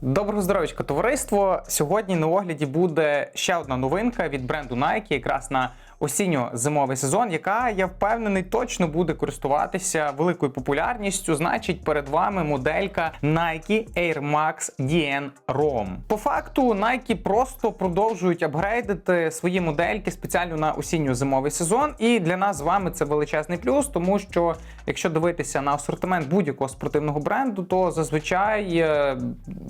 Доброго здоров'ячка, товариство. Сьогодні на огляді буде ще одна новинка від бренду Nike, якраз на осінньо-зимовий сезон, яка я впевнений точно буде користуватися великою популярністю. Значить, перед вами моделька Nike Air Max DN ROM. По факту Nike просто продовжують апгрейдити свої модельки спеціально на осінньо-зимовий сезон. І для нас з вами це величезний плюс, тому що якщо дивитися на асортимент будь-якого спортивного бренду, то зазвичай е,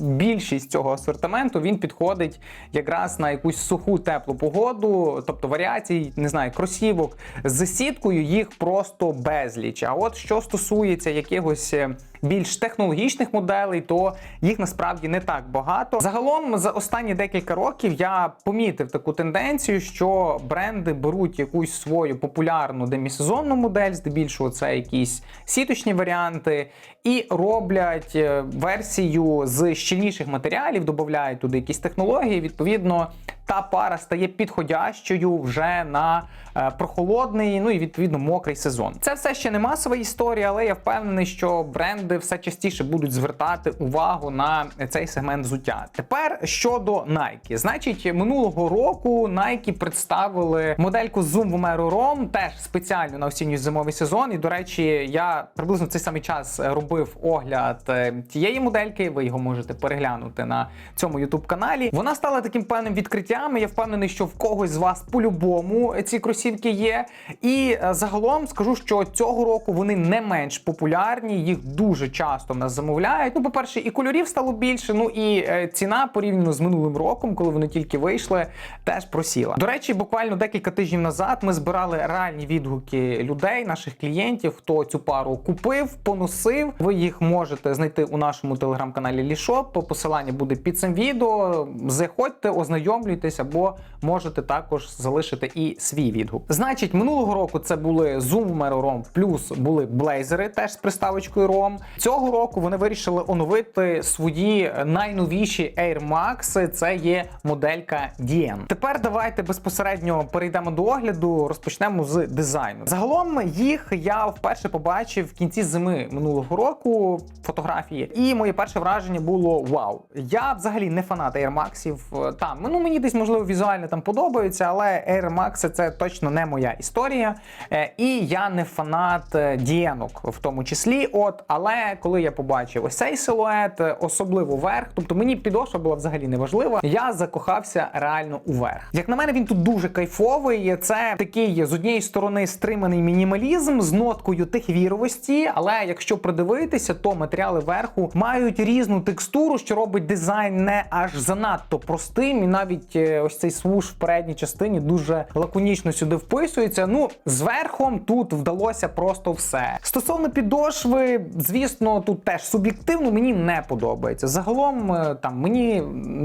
більшість цього асортименту він підходить якраз на якусь суху теплу погоду, тобто варіацій, не знаю, кросівок з сіткою їх просто безліч. А от що стосується якихось е, більш технологічних моделей, то їх насправді не так багато. Загалом за останні декілька років я помітив таку тенденцію, що бренди беруть якусь свою популярну демісезонну модель, здебільшого це якісь сіточні варіанти, і роблять е, версію з щільніших матеріалів, додають туди якісь технології. Відповідно, та пара стає підходящою вже на е, прохолодний, ну і відповідно мокрий сезон. Це все ще не масова історія, але я впевнений, що бренди все частіше будуть звертати увагу на цей сегмент взуття. Тепер щодо Nike. Значить, минулого року Nike представили модельку Zoom Vomero ROM, теж спеціально на осінньо-зимовий сезон. І до речі, я приблизно в цей самий час робив огляд е, тієї модельки. Ви його можете переглянути на цьому youtube каналі. Вона стала таким певним відкриттям. Я впевнений, що в когось з вас по-любому ці кросівки є. І е, загалом скажу, що цього року вони не менш популярні, їх дуже часто в нас замовляють. Ну, по-перше, і кольорів стало більше. Ну і е, ціна порівняно з минулим роком, коли вони тільки вийшли, теж просіла. До речі, буквально декілька тижнів назад ми збирали реальні відгуки людей, наших клієнтів, хто цю пару купив, поносив. Ви їх можете знайти у нашому телеграм-каналі Лішоп. Посилання буде під цим відео. Заходьте, ознайомлюйтесь або можете також залишити і свій відгук. Значить, минулого року це були Zoom Mero ROM, плюс були блейзери, теж з приставочкою ROM. Цього року вони вирішили оновити свої найновіші Air Max. Це є моделька DN. Тепер давайте безпосередньо перейдемо до огляду. Розпочнемо з дизайну. Загалом їх я вперше побачив в кінці зими минулого року. Фотографії, і моє перше враження було вау. Я взагалі не фанат Air Maxів. Там ну мені десь можливо візуально там подобаються, але Air Max це точно не моя історія. Е, І я не фанат е, дієнок в тому числі. От, але коли я побачив ось цей силует, е, особливо верх, тобто мені підошва була взагалі не важлива. Я закохався реально у верх. Як на мене, він тут дуже кайфовий. Це такий з однієї сторони стриманий мінімалізм з ноткою тихвіровості, але якщо придивитися, то матеріали верху мають різну текстуру, що робить дизайн не аж занадто простим, і навіть е, ось цей свуш в передній частині дуже лаконічно сюди вписується. Ну, з верхом тут вдалося просто все. Стосовно підошви, звісно, тут теж суб'єктивно мені не подобається. Загалом е, там мені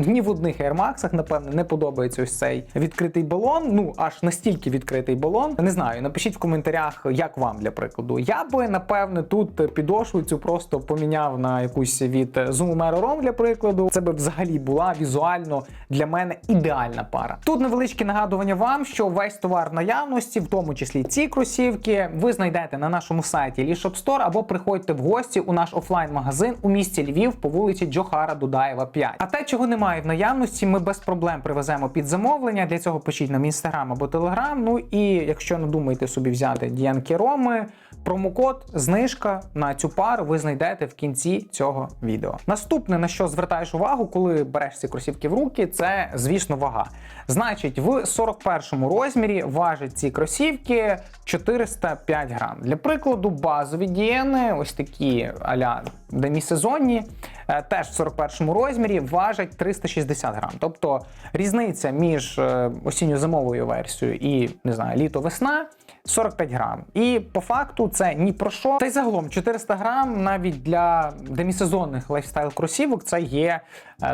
ні в одних Air Max, напевне, не подобається ось цей відкритий балон. Ну аж настільки відкритий балон. Не знаю, напишіть в коментарях, як вам для прикладу. Я би напевне тут підошву цю просто поміняв на якусь від Zoom Mero ROM, для прикладу. Це би взагалі була візуально для мене ідеальна пара. Тут невеличке нагадування вам, що весь товар наявності, в тому числі ці кросівки, ви знайдете на нашому сайті Lishop Store або приходьте в гості у наш офлайн-магазин у місті Львів по вулиці Джохара Дудаєва 5. А те, чого немає в наявності, ми без проблем привеземо під замовлення. Для цього пишіть нам інстаграм або телеграм. Ну і якщо не думаєте собі взяти діянки Роми, промокод знижка на цю пару ви знайдете в кінці цього відео. Наступне на що звертаєш увагу, коли береш ці кросівки в руки, це звісно вага. Значить, в 41 розмірі важать ці кросівки 405 грам. Для прикладу, базові дієни, ось такі аля демісезонні, е, теж в 41 розмірі важать 360 грам. Тобто різниця між е, осінньо-зимовою версією і не знаю, літо-весна 45 грам. І по факту це ні про що. Та й загалом 400 грам навіть для демісезонних лайфстайл кросівок це є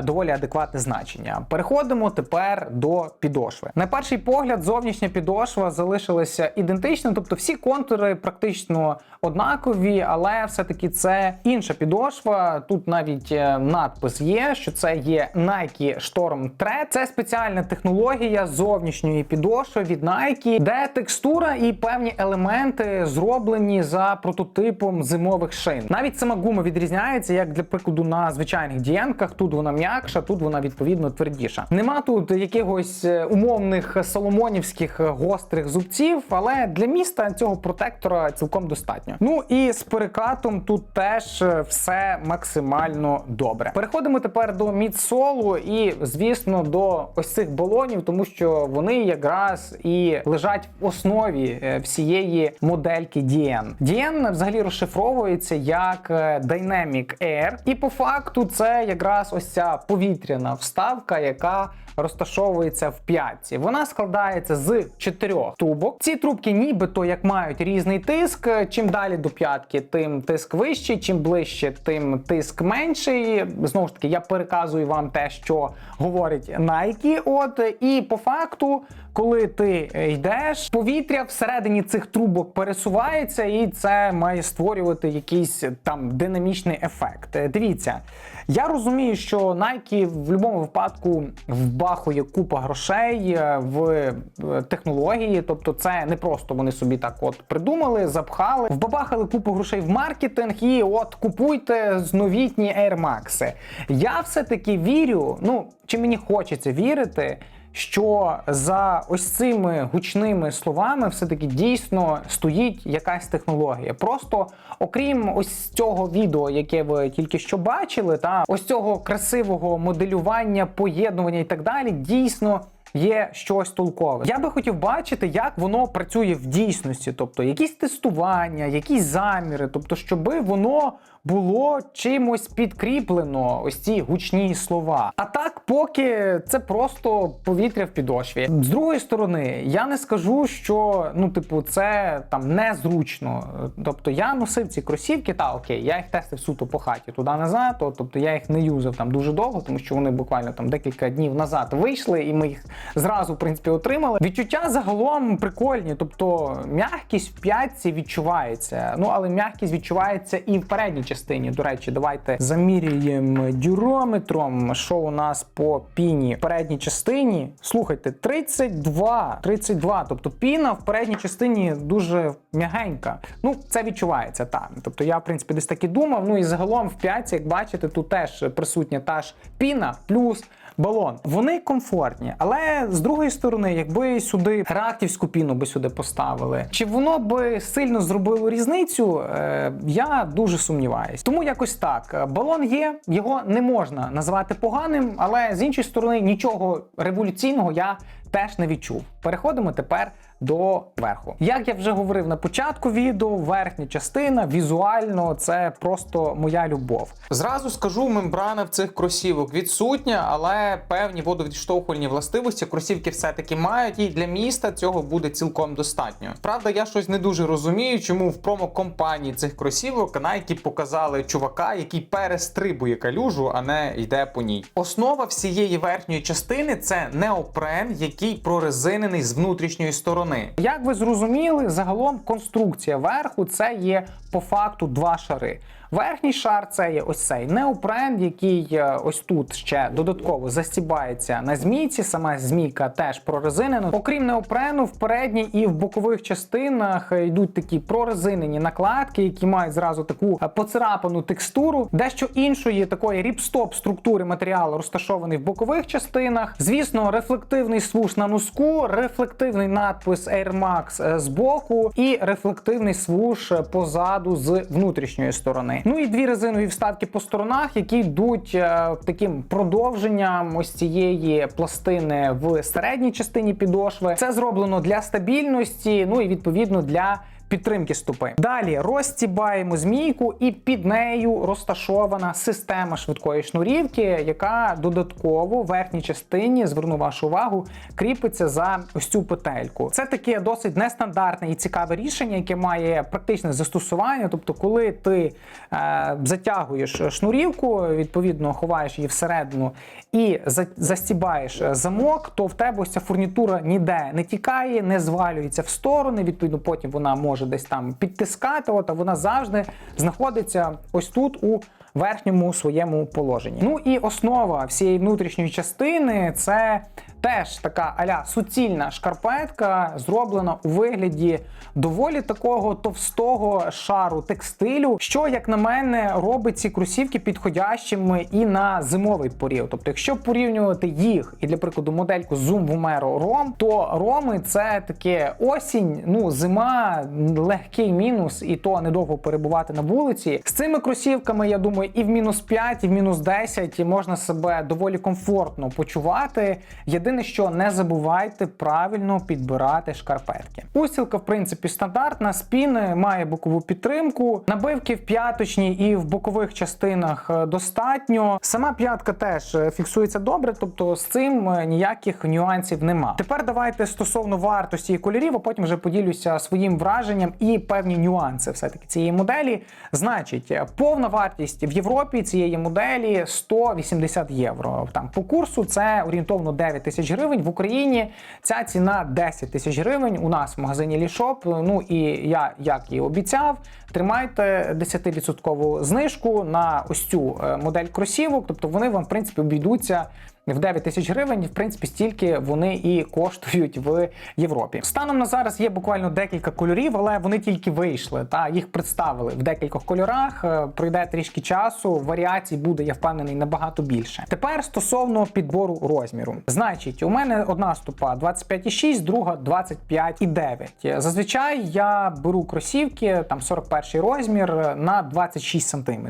доволі адекватне значення. Переходимо тепер до підошви. На перший погляд, зовнішня підошва залишилася ідентичною, тобто всі контури практично однакові, але все-таки це інша підошва. Тут навіть е, надпис є, що це є Nike Storm Thread. Це спеціальна технологія зовнішньої підошви від Nike, де текстура і певні елементи зроблені за прототипом зимових шин. Навіть сама гума відрізняється, як для прикладу на звичайних дієнках. Тут вона м'якша, тут вона відповідно твердіша. Нема тут якихось е, умовних соломонівських гострих зубців, але для міста цього протектора цілком достатньо. Ну і з перекатом тут теж е, все максимально добре. Переходимо тепер до мідсолу і, звісно, до ось цих балонів, тому що вони якраз і лежать в основі е, всієї модельки DN. DN взагалі розшифровується як Dynamic Air, і по факту це якраз ось ця повітряна вставка, яка розташовується в п'ятці. Вона складається з чотирьох трубок. Ці трубки, нібито як мають різний тиск. Чим далі до п'ятки, тим тиск вищий, чим ближче, тим тиск менший. Знову ж таки, я переказую вам те, що говорить Nike. От і по факту. Коли ти йдеш, повітря всередині цих трубок пересувається, і це має створювати якийсь там динамічний ефект. Дивіться, я розумію, що Nike в будь-якому випадку вбахує купа грошей е, в е, технології, тобто це не просто вони собі так от придумали, запхали, вбабахали купу грошей в маркетинг і от купуйте новітні Air Max. Я все-таки вірю, ну чи мені хочеться вірити. Що за ось цими гучними словами все-таки дійсно стоїть якась технологія. Просто окрім ось цього відео, яке ви тільки що бачили, та ось цього красивого моделювання, поєднування і так далі, дійсно. Є щось толкове. Я би хотів бачити, як воно працює в дійсності, тобто якісь тестування, якісь заміри, тобто, щоби воно було чимось підкріплено, ось ці гучні слова. А так, поки це просто повітря в підошві. З другої сторони, я не скажу, що ну, типу, це там незручно. Тобто я носив ці кросівки, та окей, я їх тестив суто по хаті туди назад. то- Тобто я їх не юзав там дуже довго, тому що вони буквально там декілька днів назад вийшли, і ми їх зразу в принципі отримали. Відчуття загалом прикольні, тобто м'якість в п'ятці відчувається. Ну але м'якість відчувається і в передній частині. До речі, давайте замірюємо дюрометром, що у нас по піні в передній частині. Слухайте, 32, 32. Тобто піна в передній частині дуже м'ягенька. Ну, це відчувається там. Тобто я, в принципі, десь так і думав. Ну і загалом в п'ятці, як бачите, тут теж присутня та ж піна плюс. Балон, вони комфортні, але з другої сторони, якби сюди раківську піну би сюди поставили, чи воно би сильно зробило різницю? Е, я дуже сумніваюсь. Тому якось так. Балон є, його не можна назвати поганим, але з іншої сторони нічого революційного я теж не відчув. Переходимо тепер до верху. Як я вже говорив на початку відео, верхня частина візуально це просто моя любов. Зразу скажу, мембрана в цих кросівок відсутня, але певні водовідштовхувальні властивості кросівки все-таки мають, і для міста цього буде цілком достатньо. Правда, я щось не дуже розумію, чому в промо-компанії цих кросівок Nike показали чувака, який перестрибує калюжу, а не йде по ній. Основа всієї верхньої частини це неопрен, який прорезинений з внутрішньої сторони. Як ви зрозуміли, загалом конструкція верху це є по факту два шари. Верхній шар це є ось цей неопрен, який е, ось тут ще додатково застібається на змійці. Сама змійка теж прорезинена. Окрім неопрену, в передній і в бокових частинах йдуть такі прорезинені накладки, які мають зразу таку е, поцарапану текстуру. Дещо іншої такої ріпстоп структури матеріалу розташований в бокових частинах. Звісно, рефлективний свуш на носку, рефлективний надпис Air Max е, боку і рефлективний свуш позаду з внутрішньої сторони. Ну і дві резинові вставки по сторонах, які йдуть е, таким продовженням ось цієї пластини в середній частині підошви. Це зроблено для стабільності, ну і відповідно для. Підтримки стопи. Далі розстібаємо змійку, і під нею розташована система швидкої шнурівки, яка додатково в верхній частині, зверну вашу увагу, кріпиться за ось цю петельку. Це таке досить нестандартне і цікаве рішення, яке має практичне застосування. Тобто, коли ти е, затягуєш шнурівку, відповідно ховаєш її всередину і за- застібаєш замок, то в тебе ось ця фурнітура ніде не тікає, не звалюється в сторони. Відповідно, потім вона може десь там підтискати, от, а вона завжди знаходиться ось тут у верхньому своєму положенні. Ну і основа всієї внутрішньої частини це Теж така аля суцільна шкарпетка, зроблена у вигляді доволі такого товстого шару текстилю, що, як на мене, робить ці кросівки підходящими і на зимовий період. Тобто, якщо порівнювати їх і для прикладу модельку Zoom Vomero Rom, то Роми це таке осінь, ну зима, легкий мінус, і то недовго перебувати на вулиці. З цими кросівками, я думаю, і в мінус 5, і в мінус 10 можна себе доволі комфортно почувати. Єдине, що не забувайте правильно підбирати шкарпетки. Устілка, в принципі, стандартна, спіни має бокову підтримку, набивки в п'яточній і в бокових частинах е, достатньо. Сама п'ятка теж е, фіксується добре, тобто з цим е, ніяких нюансів нема. Тепер давайте стосовно вартості і кольорів, а потім вже поділюся своїм враженням і певні нюанси все-таки цієї моделі. Значить, повна вартість в Європі цієї моделі 180 євро. Там по курсу це орієнтовно 9 тисяч гривень. В Україні ця ціна 10 тисяч гривень. У нас в магазині Лішоп. Ну і я, як і обіцяв, тримайте 10% знижку на ось цю е, модель кросівок. Тобто вони вам в принципі обійдуться. В 9 тисяч гривень, в принципі, стільки вони і коштують в Європі. Станом на зараз є буквально декілька кольорів, але вони тільки вийшли та їх представили в декількох кольорах. Е, Пройде трішки часу. Варіацій буде, я впевнений, набагато більше. Тепер стосовно підбору розміру. Значить, у мене одна ступа 25,6, друга 25,9. Зазвичай я беру кросівки, там 41 розмір на 26 см.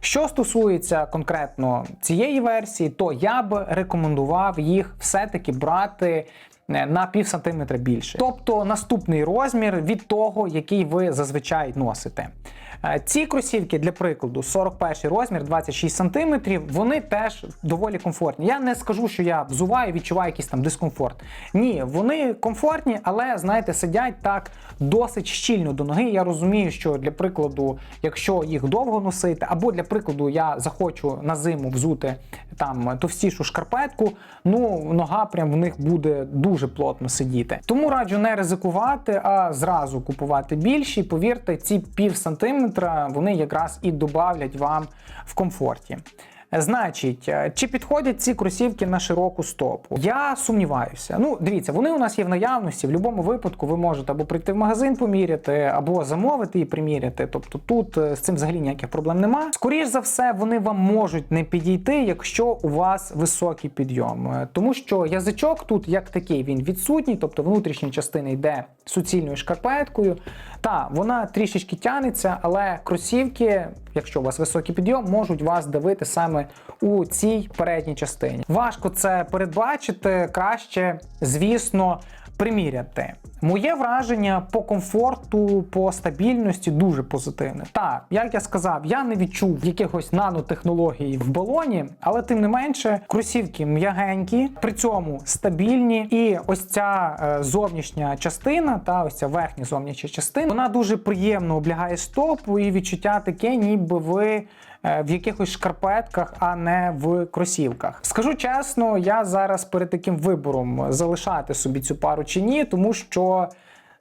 Що стосується конкретно цієї версії, то я б рекомендував їх все-таки брати. На пів сантиметра більше, тобто наступний розмір від того, який ви зазвичай носите. Е, Ці кросівки, для прикладу, 41 розмір, 26 см, вони теж доволі комфортні. Я не скажу, що я взуваю, відчуваю якийсь там дискомфорт. Ні, вони комфортні, але знаєте, сидять так досить щільно до ноги. Я розумію, що для прикладу, якщо їх довго носити, або для прикладу, я захочу на зиму взути там товстішу шкарпетку, ну нога прям в них буде дуже плотно сидіти. Тому раджу не ризикувати, а зразу купувати більші. Повірте, ці пів сантиметра вони якраз і добавлять вам в комфорті. Значить, е, чи підходять ці кросівки на широку стопу? Я сумніваюся. Ну, дивіться, вони у нас є в наявності. В будь-якому випадку ви можете або прийти в магазин поміряти, або замовити і приміряти. Тобто тут е, з цим взагалі ніяких проблем нема. Скоріш за все, вони вам можуть не підійти, якщо у вас високий підйом. Е, Тому що язичок тут як такий він відсутній, тобто внутрішня частина йде суцільною шкарпеткою. Та вона трішечки тянеться, але кросівки, якщо у вас високий підйом, можуть вас давити саме у цій передній частині. Важко це передбачити, краще, звісно, приміряти. Моє враження по комфорту, по стабільності дуже позитивне. Так, як я сказав, я не відчув якихось нанотехнологій в балоні, але тим не менше, кросівки м'ягенькі, при цьому стабільні. І ось ця е, зовнішня частина, та ось ця верхня зовнішня частина, вона дуже приємно облягає стопу, і відчуття таке, ніби ви. Е, В якихось шкарпетках, а не в кросівках. Скажу чесно, я зараз перед таким вибором залишати собі цю пару чи ні, тому що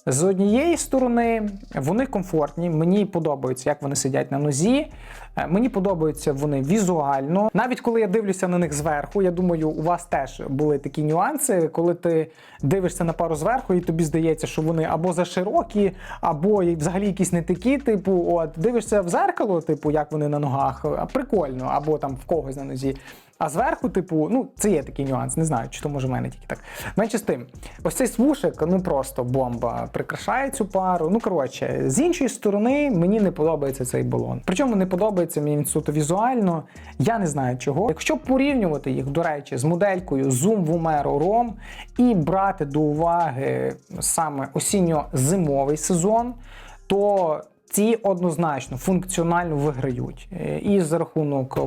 з однієї сторони вони комфортні, мені подобається, як вони сидять на нозі. Е, Мені подобаються вони візуально. Навіть коли я дивлюся на них зверху, я думаю, у вас теж були такі нюанси, коли ти дивишся на пару зверху, і тобі здається, що вони або заширокі, або і взагалі якісь не такі. Типу, от дивишся в зеркало, типу, як вони на ногах, прикольно, або там в когось на нозі. А зверху, типу, ну це є такий нюанс, не знаю, чи то може в мене тільки так. Менше з тим, ось цей свушик, ну просто бомба, прикрашає цю пару. Ну коротше, з іншої сторони, мені не подобається цей балон. Причому не подобається мені суто візуально. Я не знаю чого. Якщо порівнювати їх, до речі, з моделькою Zoom Vomero ROM і брати до уваги саме осінньо-зимовий сезон, то ці однозначно функціонально виграють Е, і за рахунок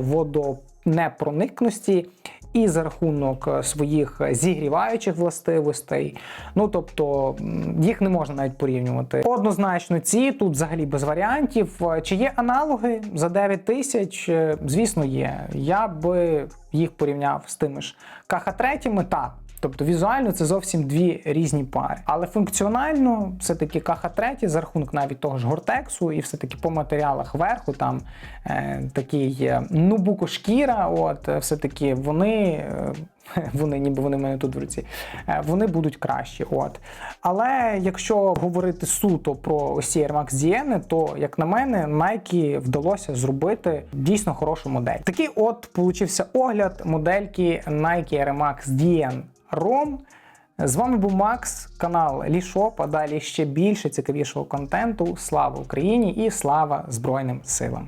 водонепроникності, і за рахунок е, своїх зігріваючих властивостей. Ну тобто їх не можна навіть порівнювати. Однозначно, ці тут взагалі без варіантів. Е, Чи є аналоги за 9 тисяч? Е, Звісно, є. Я би їх порівняв з тими ж КХ-3, та Тобто візуально це зовсім дві різні пари. Але функціонально все-таки КХ-3 за рахунок навіть того ж гортексу, і все-таки по матеріалах верху там е, такий нубуко шкіра, от е, все-таки вони. е, Вони, ніби вони в мене тут в руці, е, вони будуть кращі. От. Але якщо говорити суто про ось ці Air Max Dien, то, як на мене, Nike вдалося зробити дійсно хорошу модель. Такий от получився огляд модельки Nike Air Max Dien ROM. З вами був Макс, канал Лішоп, а далі ще більше цікавішого контенту. Слава Україні і слава Збройним силам!